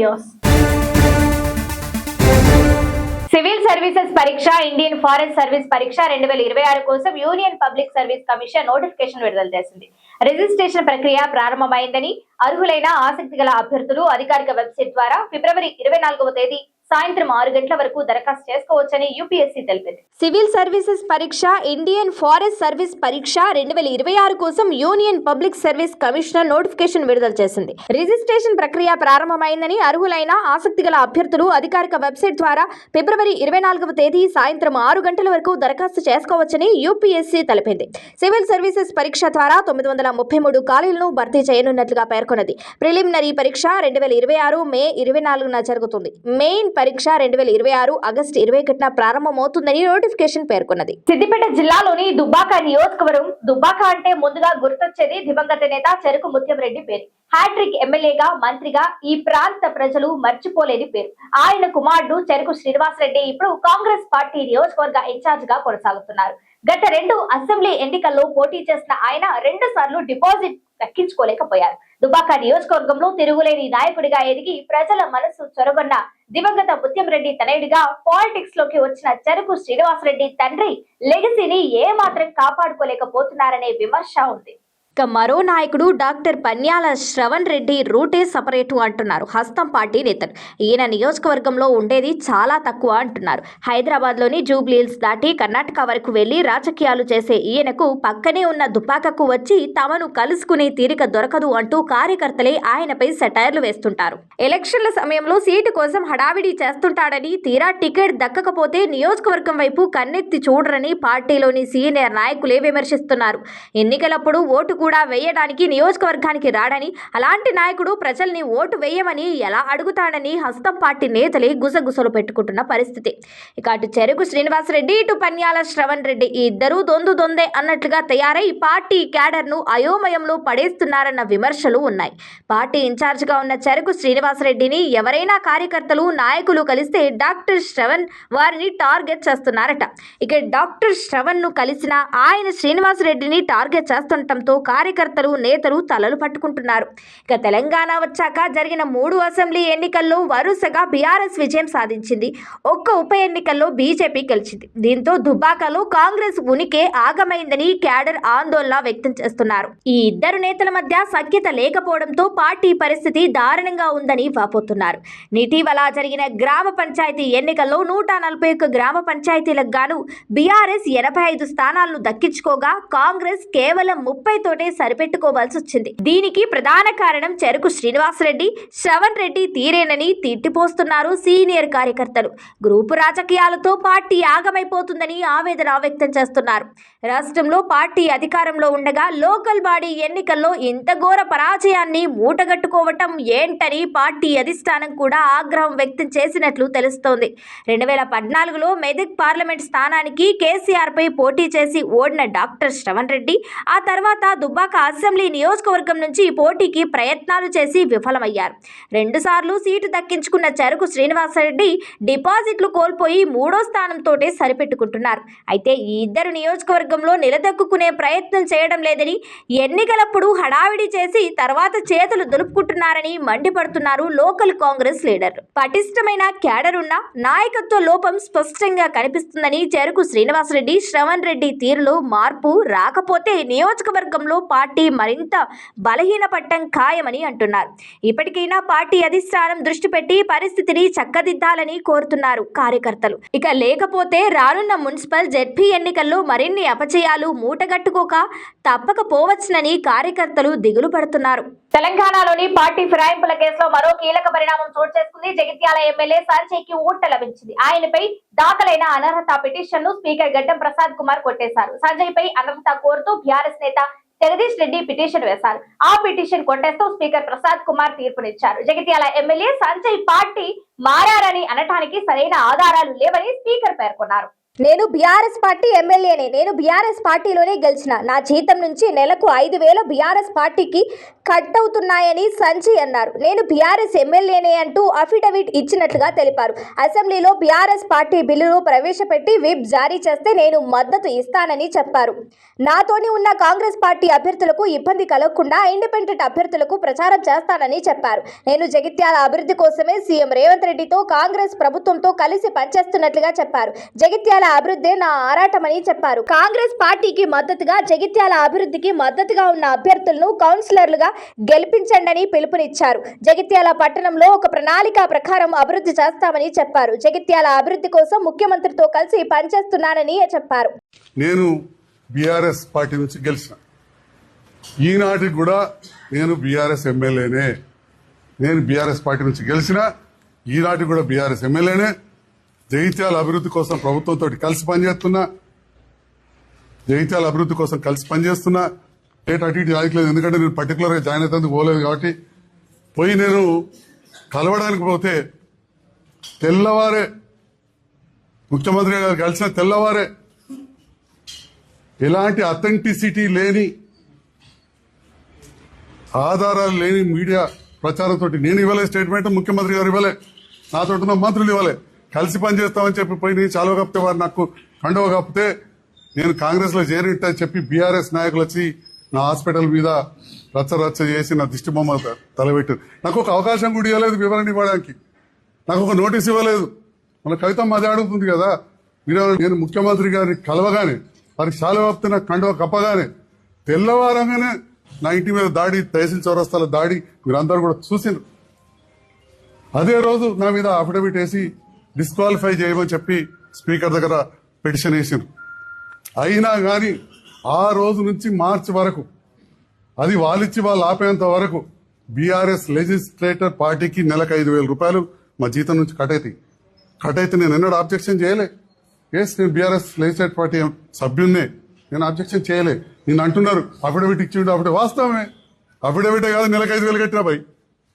News civil services పరీక్ష Indian forest service పరీక్ష రెండు వేల ఇరవై ఆరు కోసం union public service commission notification విడుదల చేసింది. రిజిస్ట్రేషన్ ప్రక్రియ ప్రారంభమైందని అర్హులైన ఆసక్తి గల అభ్యర్థులు అధికారిక వెబ్సైట్ ద్వారా ఫిబ్రవరి ఇరవై నాలుగవ తేదీ సాయంత్రం ఆరు గంటల వరకు దరఖాస్తు చేసుకోవచ్చని యూపీఎస్సీ తెలిపింది. సివిల్ సర్వీసెస్ పరీక్ష ఇండియన్ ఫారెస్ట్ సర్వీస్ పరీక్ష రెండు వేల ఇరవై ఆరు కోసం union public service commissioner notification విడుదల చేసింది. రిజిస్ట్రేషన్ ప్రక్రియ ప్రారంభమైందని అర్హులైన ఆసక్తి గల అభ్యర్థులు అధికారిక వెబ్సైట్ ద్వారా ఫిబ్రవరి ఇరవై నాలుగవ తేదీ సాయంత్రం ఆరు గంటల వరకు దరఖాస్తు చేసుకోవచ్చని యూపీఎస్సీ తెలిపింది. సివిల్ సర్వీసెస్ పరీక్ష ద్వారా తొమ్మిది వందల ముప్పై మూడు ఖాళీలను భర్తీ చేయనున్నట్లుగా పేర్కొన్నది. ప్రిలిమినరీ పరీక్ష రెండు వేల ఇరవై ఆరు మే ఇరవై నాలుగున జరుగుతుంది. మెయిన్ పరీక్ష రెండు వేల ఇరవై ఆరు ఆగస్టు ఇరవై ఒకటిన ప్రారంభమవుతుందని నోటిఫికేషన్ పేర్కొన్నది. సిద్దిపేట జిల్లాలోని దుబ్బాక నియోజకవర్గం దుబ్బాక అంటే ముందుగా గుర్తొచ్చేది దివంగత నేత చెరుకు ముత్యంరెడ్డి పేరు. హ్యాట్రిక్ ఎమ్మెల్యేగా మంత్రిగా ఈ ప్రాంత ప్రజలు మర్చిపోలేని పేరు. ఆయన కుమారుడు చెరుకు శ్రీనివాసరెడ్డి ఇప్పుడు కాంగ్రెస్ పార్టీ నియోజకవర్గ ఇన్ఛార్జ్గా కొనసాగుతున్నారు. గత రెండు అసెంబ్లీ ఎన్నికల్లో పోటీ చేసిన ఆయన రెండు సార్లు డిపాజిట్ దక్కించుకోలేకపోయారు దుబాక నియోజకవర్గంలో తిరుగులేని నాయకుడిగా ఎదిగి ప్రజల మనసు చొరగొన్న దివంగత ముత్యంరెడ్డి తనయుడిగా పాలిటిక్స్లోకి వచ్చిన చెరుకు శ్రీనివాసరెడ్డి తండ్రి లెగసీని ఏ మాత్రం కాపాడుకోలేకపోతున్నారనే విమర్శ ఉంది. ఇక మరో నాయకుడు డాక్టర్ పన్యాల శ్రవణ్ రెడ్డి రూటే సపరేటు అంటున్నారు. హస్తం పార్టీ నేతలు. ఈయన నియోజకవర్గంలో ఉండేది చాలా తక్కువ అంటున్నారు. హైదరాబాద్లోని జూబ్లీహిల్స్ దాటి కర్ణాటక వరకు వెళ్ళి రాజకీయాలు చేసే ఈయనకు పక్కనే ఉన్న దుపాకకు వచ్చి తమను కలుసుకునే తీరిక దొరకదు అంటూ కార్యకర్తలే ఆయనపై సెటైర్లు వేస్తుంటారు. ఎలక్షన్ల సమయంలో సీటు కోసం హడావిడి చేస్తుంటాడని తీరా టికెట్ దక్కకపోతే నియోజకవర్గం వైపు కన్నెత్తి చూడరని పార్టీలోని సీనియర్ నాయకులే విమర్శిస్తున్నారు. ఎన్నికలప్పుడు ఓటు కూడా వేయడానికి నియోజకవర్గానికి రాడని అలాంటి నాయకుడు ప్రజల్ని ఓటు వేయమని ఎలా అడుగుతాడని హస్తం పార్టీ నేతలే గుసగుసలు పెట్టుకుంటున్న పరిస్థితి. ఇక అటు చెరుకు శ్రీనివాసరెడ్డి ఇటు పన్యాల శ్రవణ్ రెడ్డి ఈ ఇద్దరూ దొందు దొందే అన్నట్లుగా తయారై పార్టీ క్యాడర్ను అయోమయంలో పడేస్తున్నారన్న విమర్శలు ఉన్నాయి. పార్టీ ఇన్ఛార్జ్గా ఉన్న చెరుకు శ్రీనివాసరెడ్డిని ఎవరైనా కార్యకర్తలు నాయకులు కలిస్తే డాక్టర్ శ్రవణ్ వారిని టార్గెట్ చేస్తున్నారట. ఇక డాక్టర్ శ్రవణ్ను కలిసిన ఆయన శ్రీనివాసరెడ్డిని టార్గెట్ చేస్తుండటంతో కార్యకర్తలు నేతలు తలలు పట్టుకుంటున్నారు. ఇక తెలంగాణ వచ్చాక జరిగిన మూడు అసెంబ్లీ ఎన్నికల్లో వరుసగా బీఆర్ఎస్ విజయం సాధించింది. ఒక్క ఉప ఎన్నికల్లో బీజేపీ గెలిచింది. దీంతో దుబ్బాకలో కాంగ్రెస్ ఉనికి ఆగమైందని క్యాడర్ ఆందోళన వ్యక్తం చేస్తున్నారు. ఈ ఇద్దరు నేతల మధ్య సఖ్యత లేకపోవడంతో పార్టీ పరిస్థితి దారుణంగా ఉందని వాపోతున్నారు. ఇటీవల జరిగిన గ్రామ పంచాయతీ ఎన్నికల్లో నూట నలభై ఒక్క గ్రామ పంచాయతీలకు గాను బీఆర్ఎస్ ఎనభై ఐదు స్థానాలను దక్కించుకోగా కాంగ్రెస్ కేవలం ముప్పై తోటి సరిపెట్టుకోవాల్సి వచ్చింది. దీనికి ప్రధాన కారణం చెరుకు శ్రీనివాసరెడ్డి శ్రవణ్ రెడ్డి తీరేనని తిట్టిపోస్తున్నారు సీనియర్ కార్యకర్తలు. గ్రూపు రాజకీయాలతో పార్టీ ఆగమైపోతుందని ఆవేదన వ్యక్తం చేస్తున్నారు. రాష్ట్రంలో పార్టీ అధికారంలో ఉండగా లోకల్ బాడీ ఎన్నికల్లో ఇంత ఘోర పరాజయాన్ని మూటగట్టుకోవటం ఏంటని పార్టీ అధిష్టానం కూడా ఆగ్రహం వ్యక్తం చేసినట్లు తెలుస్తోంది. రెండు వేల పద్నాలుగులో మెదక్ పార్లమెంట్ స్థానానికి కేసీఆర్ పై పోటీ చేసి ఓడిన డాక్టర్ శ్రవణ్ రెడ్డి ఆ తర్వాత దుబ్బాక అసెంబ్లీ నియోజకవర్గం నుంచి పోటీకి ప్రయత్నాలు చేసి విఫలమయ్యారు. రెండుసార్లు సీటు దక్కించుకున్న చెరుకు శ్రీనివాసరెడ్డి డిపాజిట్లు కోల్పోయి మూడో స్థానంతోటే సరిపెట్టుకుంటున్నారు. అయితే ఈ ఇద్దరు నియోజకవర్గంలో నిలదొక్కునే ప్రయత్నం చేయడం లేదని ఎన్నికలప్పుడు హడావిడి చేసి తర్వాత చేతులు దులుపుకుంటున్నారని మండిపడుతున్నారు లోకల్ కాంగ్రెస్ లీడర్. పటిష్టమైన క్యాడర్ ఉన్న నాయకత్వ లోపం స్పష్టంగా కనిపిస్తుందని చెరుకు శ్రీనివాసరెడ్డి శ్రవణ్ రెడ్డి తీరులో మార్పు రాకపోతే నియోజకవర్గంలో పార్టీ మరింత బలహీనపట్టం ఖాయమని అంటున్నారు. ఇప్పటికైనా పార్టీ అధిష్టానం దృష్టి పెట్టి పరిస్థితిని చక్కదిద్దాలని కోరుతున్నారు కార్యకర్తలు. ఇక లేకపోతే రానున్న మున్సిపల్ జెడ్పీ ఎన్నికల్లో మరిన్ని అపచయాలు మూటగట్టుకోక తప్పకపోవచ్చునని కార్యకర్తలు దిగులు పడుతున్నారు. తెలంగాణలోని పార్టీ ఫిరాయింపుల కేసులో మరో కీలక పరిణామం చోటు చేసుకుంది. జగిత్యాల ఎమ్మెల్యే సంజయ్కి ఊట లభించింది. ఆయనపై దాఖలైన అనర్హత పిటిషన్ను స్పీకర్ గడ్డం ప్రసాద్ కుమార్ కొట్టేశారు. సంజయ్ పై అనర్హత కోరుతూ బీఆర్ఎస్ నేత జగదీష్ రెడ్డి పిటిషన్ వేశారు. ఆ పిటిషన్ కొట్టేస్తూ స్పీకర్ ప్రసాద్ కుమార్ తీర్పునిచ్చారు. జగిత్యాల ఎమ్మెల్యే సంజయ్ పార్టీ మారారని అనటానికి సరైన ఆధారాలు లేవని స్పీకర్ పేర్కొన్నారు. నేను బీఆర్ఎస్ పార్టీ ఎమ్మెల్యేనే నేను బీఆర్ఎస్ పార్టీలోనే గెలిచిన. నా జీతం నుంచి నెలకు ఐదు వేల బీఆర్ఎస్ పార్టీకి కట్ అవుతున్నాయని సంజయ్ అన్నారు. నేను బీఆర్ఎస్ ఎమ్మెల్యేనే అంటూ అఫిడవిట్ ఇచ్చినట్లుగా తెలిపారు. అసెంబ్లీలో బీఆర్ఎస్ పార్టీ బిల్లును ప్రవేశపెట్టి విప్ జారీ చేస్తే నేను మద్దతు ఇస్తానని చెప్పారు. నాతోని ఉన్న కాంగ్రెస్ పార్టీ అభ్యర్థులకు ఇబ్బంది కలగకుండా ఇండిపెండెంట్ అభ్యర్థులకు ప్రచారం చేస్తానని చెప్పారు. నేను జగిత్యాల అభివృద్ధి కోసమే సీఎం రేవంత్ రెడ్డితో కాంగ్రెస్ ప్రభుత్వంతో కలిసి పనిచేస్తున్నట్లుగా చెప్పారు. జగిత్యాల అభివృద్ధి నా ఆరాటమని చెప్పారు. కాంగ్రెస్ పార్టీకి మద్దతుగా జగిత్యాల అభివృద్ధికి మద్దతుగా ఉన్న అభ్యర్థులను కౌన్సిలర్లుగా గెలిపించండని పిలుపునిచ్చారు. జగిత్యాల పట్టణంలో ఒక ప్రణాళిక ప్రకారం అభివృద్ధి చేస్తామని చెప్పారు. జగిత్యాల అభివృద్ధి కోసం ముఖ్యమంత్రితో కలిసి పనిచేస్తున్నానని చెప్పారు. నేను బీఆర్ఎస్ పార్టీ నుంచి గెలిచిన. ఈనాటికి కూడా నేను బీఆర్ఎస్ ఎమ్మెల్యేనే. నేను బీఆర్ఎస్ పార్టీ నుంచి గెలిచిన. ఈనాటికి కూడా బీఆర్ఎస్ ఎమ్మెల్యేనే. జగిత్యాల అభివృద్ధి కోసం ప్రభుత్వంతో కలిసి పనిచేస్తున్నా జగిత్యాల అభివృద్ధి కోసం కలిసి పనిచేస్తున్నా డేట్ అటు ఇటు రాయట్లేదు ఎందుకంటే నేను పర్టికులర్గా జాయిన్ అవుతుంది పోలేదు కాబట్టి పోయి నేను కలవడానికి పోతే తెల్లవారే ముఖ్యమంత్రి గారు కలిసిన తెల్లవారే ఎలాంటి అథెంటిసిటీ లేని ఆధారాలు లేని మీడియా ప్రచారంతో నేను ఇవ్వలే స్టేట్మెంట్ ముఖ్యమంత్రి గారు ఇవ్వలే నాతో ఉన్న మంత్రులు ఇవ్వలే. కలిసి పనిచేస్తామని చెప్పి పోయి నేను చాలువ కప్పితే వారు నాకు కండవ కప్పితే నేను కాంగ్రెస్లో చేరిట్టని చెప్పి బీఆర్ఎస్ నాయకులు వచ్చి నా హాస్పిటల్ మీద రచ్చ రచ్చ చేసి నా దిష్టి బొమ్మ తలబెట్టారు నాకు ఒక అవకాశం కూడా ఇవ్వలేదు వివరణ ఇవ్వడానికి. నాకు ఒక నోటీస్ ఇవ్వలేదు. మన కవిత మధ్య అడుగుతుంది కదా. మీరు నేను ముఖ్యమంత్రి గారిని కలవగానే వారికి శాలవాప్తి నాకు కండవ కప్పగానే తెల్లవారంగానే నా ఇంటి మీద దాడి తహసీల్ చౌరస్తాల దాడి మీరందరూ కూడా చూసిండ్రు. అదే రోజు నా మీద అఫిడవిట్ వేసి డిస్క్వాలిఫై చేయమని చెప్పి స్పీకర్ దగ్గర పిటిషన్ వేసిండ్రు. అయినా కానీ ఆ రోజు నుంచి మార్చి వరకు అది వాళ్ళిచ్చి వాళ్ళు ఆపేంత వరకు బీఆర్ఎస్ లెజిస్లేటర్ పార్టీకి నెలకు ఐదు వేల రూపాయలు మా జీతం నుంచి కట్ అవుతాయి కట్ అయితే నేను ఎన్నడూ అబ్జెక్షన్ చేయలే. ఎస్ నేను బీఆర్ఎస్ లెజిస్లేటర్ పార్టీ సభ్యున్నే. నేను అబ్జెక్షన్ చేయలే. నేను అంటున్నారు అఫిడవిట్ ఇచ్చిండు అఫిడవిట్ వాస్తవమే. అఫిడవిటే కాదు నెలకు ఐదు వేలు కట్టినా భయ్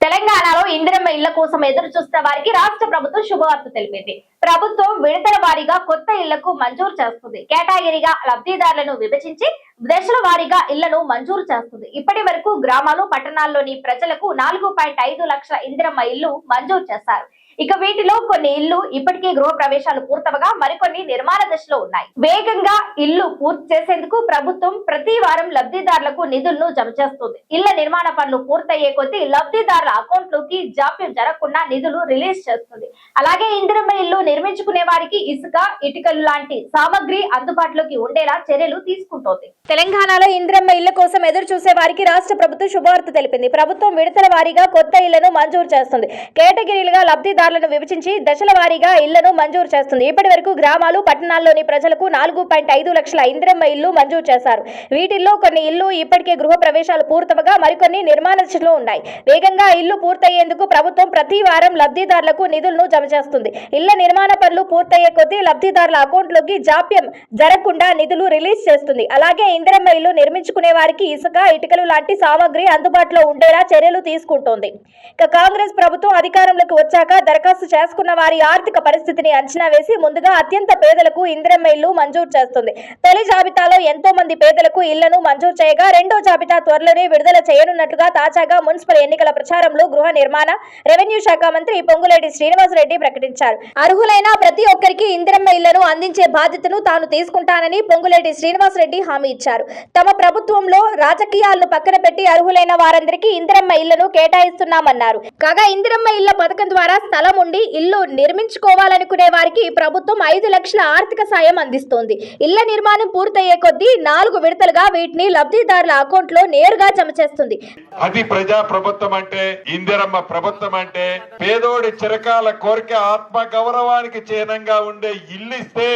తెలంగాణలో ఇందిరమ్మ ఇళ్ళ కోసం ఎదురు చూస్తున్న వారికి రాష్ట్ర ప్రభుత్వం శుభవార్త తెలిపింది. ప్రభుత్వం విడతల వారీగా కొత్త ఇళ్ళకు మంజూరు చేస్తుంది. కేటగిరీగా లబ్ధిదారులను విభజించి దశల వారీగా ఇళ్ళను మంజూరు చేస్తుంది. ఇప్పటి వరకు గ్రామాలు పట్టణాల్లోని ప్రజలకు నాలుగు పాయింట్ ఐదు లక్షల ఇందిరమ్మ ఇల్లు మంజూరు చేశారు. ఇక వీటిలో కొన్ని ఇల్లు ఇప్పటికే గృహ ప్రవేశాలు పూర్తవగా మరికొన్ని నిర్మాణ దశలో ఉన్నాయి. వేగంగా ఇల్లు పూర్తి చేసేందుకు ప్రభుత్వం ప్రతి వారం లబ్ధిదారులకు నిధులను జమ చేస్తుంది. ఇళ్ళ నిర్మాణ పనులు పూర్తయ్యే కొద్దీ లబ్ధిదారుల అకౌంట్లోకి జాప్యం జరగకుండా నిధులు రిలీజ్ చేస్తుంది. అలాగే ఇందిరమ్మ ఇల్లు నిర్మించుకునే వారికి ఇసుక ఇటుకలు లాంటి సామగ్రి అందుబాటులోకి ఉండేలా చర్యలు తీసుకుంటోంది. తెలంగాణలో ఇంద్రమ్మ ఇళ్ళ కోసం ఎదురు చూసే వారికి రాష్ట్ర ప్రభుత్వం శుభవార్త తెలిపింది. ప్రభుత్వం విడతల వారీగా కొత్త ఇళ్ళను మంజూరు చేస్తుంది. కేటగిరీలుగా లబ్ధిదారు హెక్టార్లను విభజించి దశల వారీగా ఇళ్ళను మంజూరు చేస్తుంది. ఇప్పటి వరకు గ్రామాలు పట్టణాల్లోని ప్రజలకు నాలుగు పాయింట్ ఐదు లక్షల ఇంద్రమ్మ ఇల్లు మంజూరు చేశారు. వీటిల్లో కొన్ని ఇల్లు ఇప్పటికే గృహ ప్రవేశాలు పూర్తవగా మరికొన్ని నిర్మాణ దశలో ఉన్నాయి. వేగంగా ఇల్లు పూర్తయ్యేందుకు ప్రభుత్వం ప్రతి వారం లబ్ధిదారులకు నిధులను జమ చేస్తుంది. ఇళ్ళ నిర్మాణ పనులు పూర్తయ్యే కొద్దీ లబ్ధిదారుల అకౌంట్లోకి జాప్యం జరగకుండా నిధులు రిలీజ్ చేస్తుంది. అలాగే ఇందిరమ్మ ఇల్లు నిర్మించుకునే వారికి ఇసుక ఇటుకలు లాంటి సామాగ్రి అందుబాటులో ఉండేలా చర్యలు తీసుకుంటోంది. ఇక కాంగ్రెస్ ప్రభుత్వం అధికారంలోకి వచ్చాక దరఖాస్తు చేసుకున్న వారి ఆర్థిక పరిస్థితిని అంచనా వేసి ముందుగా అత్యంత పేదలకు ఇందిరమ్మ ఇల్లు మంజూరు చేస్తుంది. తొలి జాబితాలో ఎంతో మంది పేదలకు ఇళ్ళను మంజూరు చేయగా రెండో జాబితా త్వరలోనే విడుదల చేయనున్నట్లుగా తాజాగా మున్సిపల్ ఎన్నికల ప్రచారంలో గృహ నిర్మాణ రెవెన్యూ శాఖ మంత్రి పొంగులేటి శ్రీనివాసరెడ్డి ప్రకటించారు. అర్హులైన ప్రతి ఒక్కరికి ఇందిరమ్మ ఇళ్ళను అందించే బాధ్యతను తాను తీసుకుంటానని పొంగులేటి శ్రీనివాసరెడ్డి హామీ ఇచ్చారు. తమ ప్రభుత్వంలో రాజకీయాలను పక్కన పెట్టి అర్హులైన వారందరికీ ఇందిరమ్మ ఇళ్ళను కేటాయిస్తున్నామన్నారు. కాగా ఇందిరమ్మ ఇళ్ళ పథకం ద్వారా స్థల ఉండి ఇల్లు నిర్మించుకోవాలనుకునే వారికి ప్రభుత్వం ఐదు లక్షల ఆర్థిక సాయం అందిస్తోంది. ఇళ్ళ నిర్మాణం పూర్తయ్యే కొద్దీ నాలుగు విడతలుగా వీటిని లబ్ధిదారుల అకౌంట్లో నేరుగా జమ చేస్తుంది. అది ప్రజా ప్రభుత్వం అంటే ఇందిరమ్మ ప్రభుత్వం అంటే పేదోడి చిరకాల కోరిక ఆత్మ గౌరవానికి చిహ్నంగా ఉండే ఇల్లు ఇస్తే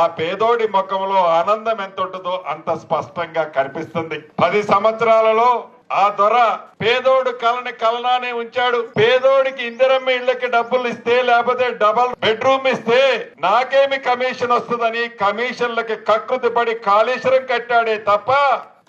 ఆ పేదోడి ముఖంలో ఆనందం ఎంత ఉంటుందో అంత స్పష్టంగా కనిపిస్తుంది. పది సంవత్సరాలలో ఆ దొర పేదోడు కలని కలనానే ఉంచాడు. పేదోడికి ఇందిరమ్మ ఇళ్ళకి డబ్బులు ఇస్తే లేకపోతే డబల్ బెడ్రూమ్ ఇస్తే నాకేమి కమిషన్ వస్తుందని కమిషన్లకి కక్కుతి పడి కాళేశ్వరం కట్టాడే తప్ప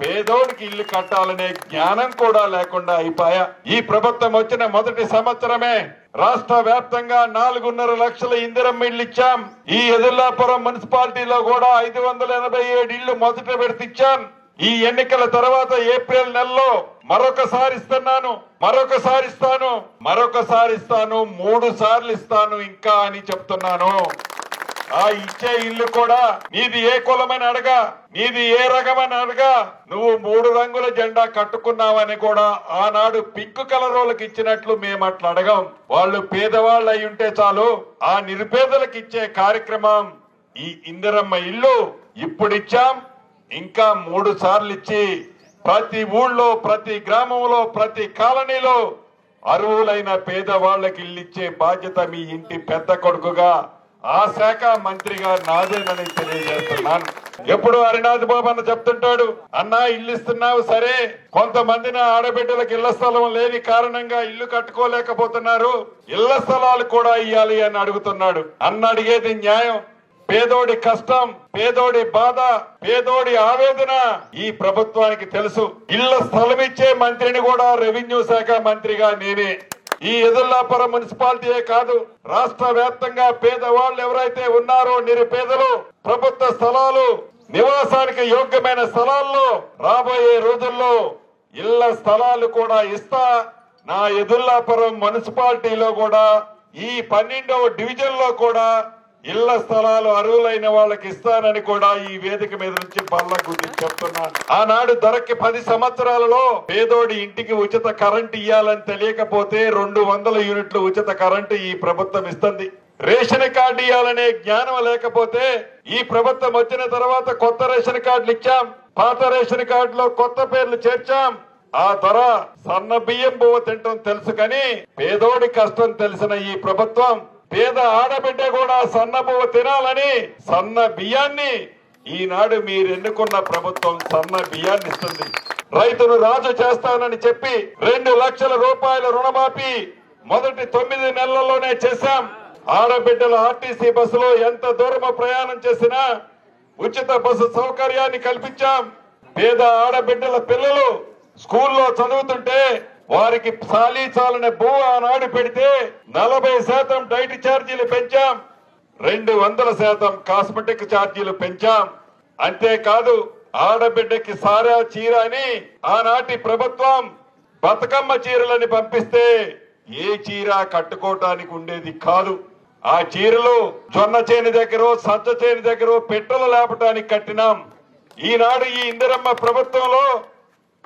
పేదోడికి ఇల్లు కట్టాలనే జ్ఞానం కూడా లేకుండా అయిపోయా. ఈ ప్రభుత్వం వచ్చిన మొదటి సంవత్సరమే రాష్ట్ర వ్యాప్తంగా నాలుగున్నర లక్షల ఇందిరమ్మ ఇల్లు ఇచ్చాం. ఈ ఎదుర్లాపురం మున్సిపాలిటీలో కూడా ఐదు వందల ఎనభై ఏడు ఇళ్ళు మొదట పెడితిచ్చాం ఈ ఎన్నికల తర్వాత ఏప్రిల్ నెలలో మరొకసారి ఇస్తున్నాను మరొకసారి ఇస్తాను మరొకసారి ఇస్తాను మూడు సార్లు ఇస్తాను ఇంకా అని చెప్తున్నాను. ఆ ఇచ్చే ఇల్లు కూడా నీది ఏ కులమని అడగా నీది ఏ రకమని అడగా నువ్వు మూడు రంగుల జెండా కట్టుకున్నావని కూడా ఆనాడు పింక్ కలర్ వాళ్ళకి ఇచ్చినట్లు మేము అట్లా అడగం. వాళ్ళు పేదవాళ్ళు అయి ఉంటే చాలు ఆ నిరుపేదలకు ఇచ్చే కార్యక్రమం ఈ ఇందిరమ్మ ఇల్లు. ఇప్పుడు ఇచ్చాం ఇంకా మూడు సార్లు ఇచ్చి ప్రతి ఊళ్ళో ప్రతి గ్రామంలో ప్రతి కాలనీలో అరువులైన పేదవాళ్ళకి ఇల్లు ఇచ్చే బాధ్యత మీ ఇంటి పెద్ద కొడుకుగా ఆ శాఖ మంత్రిగా నాదేనని తెలియజేస్తున్నాను. ఎప్పుడు హరినాథ్ బాబు అన్న చెప్తుంటాడు అన్నా ఇల్లు ఇస్తున్నావు సరే. కొంతమందిని ఆడబిడ్డలకు ఇళ్ళ స్థలం లేని కారణంగా ఇల్లు కట్టుకోలేకపోతున్నారు. ఇళ్ళ స్థలాలు కూడా ఇయ్యాలి అని అడుగుతున్నాడు. అన్న అడిగేది న్యాయం. పేదోడి కష్టం పేదోడి బాధ పేదోడి ఆవేదన ఈ ప్రభుత్వానికి తెలుసు. ఇళ్ళ స్థలం ఇచ్చే మంత్రిని కూడా రెవెన్యూ శాఖ మంత్రిగా నేనే. ఈ ఎదుల్లాపురం మున్సిపాలిటీయే కాదు రాష్ట్ర వ్యాప్తంగా పేదవాళ్ళు ఎవరైతే ఉన్నారో నిరుపేదలు ప్రభుత్వ స్థలాలు నివాసానికి యోగ్యమైన స్థలాల్లో రాబోయే రోజుల్లో ఇళ్ళ స్థలాలు కూడా ఇస్తా. నా ఎదుల్లాపురం మున్సిపాలిటీలో కూడా ఈ పన్నెండవ డివిజన్లో కూడా ఇళ్ళ స్థలాలు అరువులైన వాళ్ళకి ఇస్తానని కూడా ఈ వేదిక మీద నుంచి బల్ల గురించి చెప్తున్నాను. ఆనాడు ధరకి పది సంవత్సరాలలో పేదోడి ఇంటికి ఉచిత కరెంట్ ఇయ్యాలని తెలియకపోతే రెండు వందల యూనిట్లు ఉచిత కరెంటు ఈ ప్రభుత్వం ఇస్తుంది. రేషన్ కార్డు ఇవ్వాలనే జ్ఞానం లేకపోతే ఈ ప్రభుత్వం వచ్చిన తర్వాత కొత్త రేషన్ కార్డులు ఇచ్చాం. పాత రేషన్ కార్డులో కొత్త పేర్లు చేర్చాం. ఆ ధర సన్న బియ్యం బువ్వ తింటాం తెలుసు కానీ పేదోడి కష్టం తెలిసిన ఈ ప్రభుత్వం పేద ఆడబిడ్డ కూడా సన్నబువ్వ తినాలని సన్న బియ్యాన్ని ఈనాడు మీరు ఎన్నుకున్న ప్రభుత్వం సన్న బియ్యాన్ని ఇస్తుంది రైతును రాజు చేస్తానని చెప్పి రెండు లక్షల రూపాయల రుణమాఫీ మొదటి తొమ్మిది నెలల్లోనే చేశాం. ఆడబిడ్డల ఆర్టీసీ బస్సులో ఎంత దూరం ప్రయాణం చేసినా ఉచిత బస్సు సౌకర్యాన్ని కల్పించాం. పేద ఆడబిడ్డల పిల్లలు స్కూల్లో చదువుతుంటే వారికి సాలీసాలనే భూ ఆనాడు పెడితే నలభై శాతం డైట్ ఛార్జీలు పెంచాం. రెండు వందల శాతం కాస్మెటిక్ ఛార్జీలు పెంచాం. అంతేకాదు ఆడబిడ్డకి సారా చీర అని ఆనాటి ప్రభుత్వం బతుకమ్మ చీరలని పంపిస్తే ఏ చీర కట్టుకోవటానికి ఉండేది కాదు. ఆ చీరలు జొన్న చేని దగ్గర సజ్జ చేని దగ్గర పెట్టెలు లేపటానికి కట్టినాం. ఈనాడు ఈ ఇందిరమ్మ ప్రభుత్వంలో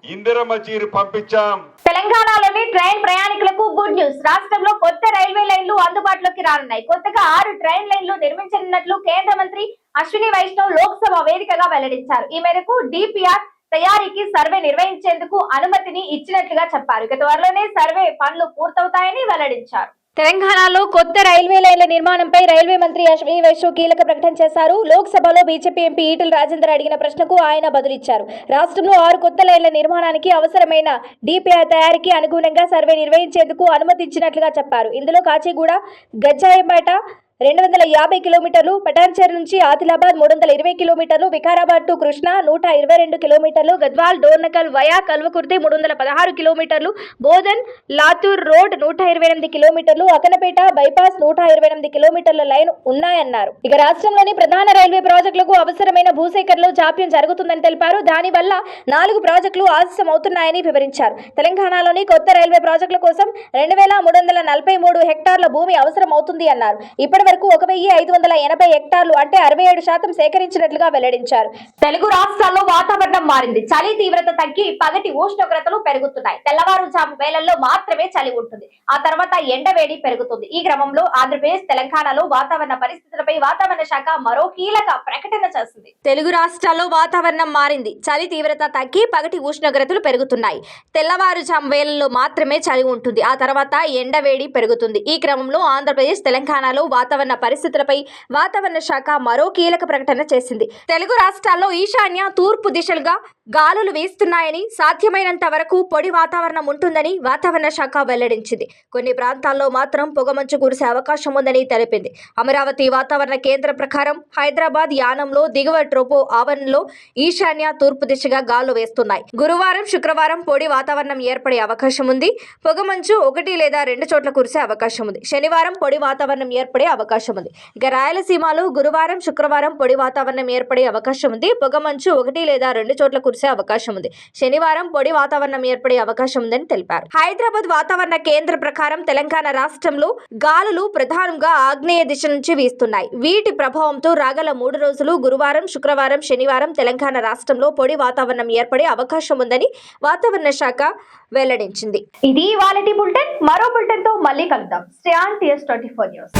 ఇందిరమ్మ చీర పంపించాం. తెలంగాణలోని ట్రైన్ ప్రయాణికులకు గుడ్ న్యూస్. రాష్ట్రంలో కొత్త రైల్వే లైన్లు అందుబాటులోకి రానున్నాయి. కొత్తగా ఆరు ట్రైన్ లైన్లు నిర్మించనున్నట్లు కేంద్ర మంత్రి అశ్విని వైష్ణవ్ లోక్సభ వేదికగా వెల్లడించారు. ఈ మేరకు డిపిఆర్ తయారీకి సర్వే నిర్వహించేందుకు అనుమతిని ఇచ్చినట్లుగా చెప్పారు. ఇక త్వరలోనే సర్వే పనులు పూర్తవుతాయని వెల్లడించారు. తెలంగాణలో కొత్త రైల్వే లైన్ల నిర్మాణంపై రైల్వే మంత్రి అశ్విని వైష్ణవ్ కీలక ప్రకటన చేశారు. లోక్సభలో బీజేపీ ఎంపీ ఈటల రాజేందర్ అడిగిన ప్రశ్నకు ఆయన బదులిచ్చారు. రాష్ట్రంలో ఆరు కొత్త లైన్ల నిర్మాణానికి అవసరమైన డిపిఆర్ తయారీకి అనుగుణంగా సర్వే నిర్వహించేందుకు అనుమతించినట్లుగా చెప్పారు. ఇందులో కాచిగూడ గజ్జాయపేట రెండు వందల యాభై కిలోమీటర్లు పటాన్చర్ నుంచి ఆదిలాబాద్ మూడు వందల ఇరవై కిలోమీటర్లు వికారాబాద్ టు కృష్ణా నూట ఇరవై రెండు కిలోమీటర్లు గద్వాల్ డోర్నకల్ వయా కల్వకుర్తి మూడు వందల పదహారు కిలోమీటర్లు బోధన్ లాతూర్ రోడ్ నూట ఇరవై ఎనిమిది కిలోమీటర్లు అకనపేట బైపాస్ నూట ఇరవై ఎనిమిది కిలోమీటర్ల లైన్ ఉన్నాయన్నారు. ఇక రాష్ట్రంలోని ప్రధాన రైల్వే ప్రాజెక్టులకు అవసరమైన భూసేకరణలో జాప్యం జరుగుతుందని తెలిపారు. దానివల్ల నాలుగు ప్రాజెక్టులు ఆలస్యం అవుతున్నాయని వివరించారు. తెలంగాణలోని కొత్త రైల్వే ప్రాజెక్టుల కోసం రెండు వేల మూడు వందల నలభై మూడు హెక్టార్ల భూమి అవసరం అవుతుంది అన్నారు. ఇప్పటి వరకు ఒక వెయ్యి ఐదు వందల ఎనభై హెక్టార్లు అంటే అరవై ఏడు శాతం సేకరించినట్లుగా వెల్లడించారు. తెలుగు రాష్ట్రాల్లో వాతావరణం మారింది. చలి తీవ్రత తగ్గి పగటి ఉష్ణోగ్రతలు పెరుగుతున్నాయి. తెల్లవారుజాము వేళల్లో మాత్రమే చలి ఉంటుంది. ఆ తర్వాత ఎండవేడి పెరుగుతుంది. ఈ క్రమంలో ఆంధ్రప్రదేశ్ తెలంగాణలో వాతావరణ పరిస్థితులపై వాతావరణ శాఖ మరో కీలక ప్రకటన చేసింది. తెలుగు రాష్ట్రాల్లో వాతావరణం మారింది. చలి తీవ్రత తగ్గి పగటి ఉష్ణోగ్రతలు పెరుగుతున్నాయి. తెల్లవారుజాము వేళల్లో మాత్రమే చలి ఉంటుంది. ఆ తర్వాత ఎండవేడి పెరుగుతుంది. ఈ క్రమంలో ఆంధ్రప్రదేశ్ తెలంగాణలో వాతావరణ పరిస్థితులపై వాతావరణ శాఖ మరో కీలక ప్రకటన చేసింది. తెలుగు రాష్ట్రాల్లో ఈశాన్య తూర్పు దిశలుగా గాలులు వీస్తున్నాయని సాధ్యమైనంత వరకు పొడి వాతావరణం ఉంటుందని వాతావరణ శాఖ వెల్లడించింది. కొన్ని ప్రాంతాల్లో మాత్రం పొగమంచు కురిసే అవకాశం ఉందని తెలిపింది. అమరావతి వాతావరణ కేంద్రం ప్రకారం హైదరాబాద్ యానంలో దిగువ ట్రోపో ఆవరణలో ఈశాన్య తూర్పు దిశగా గాలు వేస్తున్నాయి. గురువారం శుక్రవారం పొడి వాతావరణం ఏర్పడే అవకాశం ఉంది. పొగమంచు ఒకటి లేదా రెండు చోట్ల కురిసే అవకాశం ఉంది. శనివారం పొడి వాతావరణం ఏర్పడే అవకాశం అవకాశం ఉంది. ఇక రాయలసీమలో గురువారం శుక్రవారం పొడి వాతావరణం ఏర్పడే అవకాశం ఉంది. పొగమంచు ఒకటి లేదా రెండు చోట్ల కురిసే అవకాశం ఉంది. శనివారం పొడి వాతావరణం ఏర్పడే అవకాశం ఉందని తెలిపారు. హైదరాబాద్ వాతావరణ కేంద్ర ప్రకారం తెలంగాణ రాష్ట్రంలో గాలులు ప్రధానంగా ఆగ్నేయ దిశ నుంచి వీస్తున్నాయి. వీటి ప్రభావంతో రాగల మూడు రోజులు గురువారం శుక్రవారం శనివారం తెలంగాణ రాష్ట్రంలో పొడి వాతావరణం ఏర్పడే అవకాశం ఉందని వాతావరణ శాఖ వెల్లడించింది. ఇది వాళ్ళ బులెటిన్. మరో బులెటిన్తో మళ్ళీ కలుద్దాం. TS twenty four news.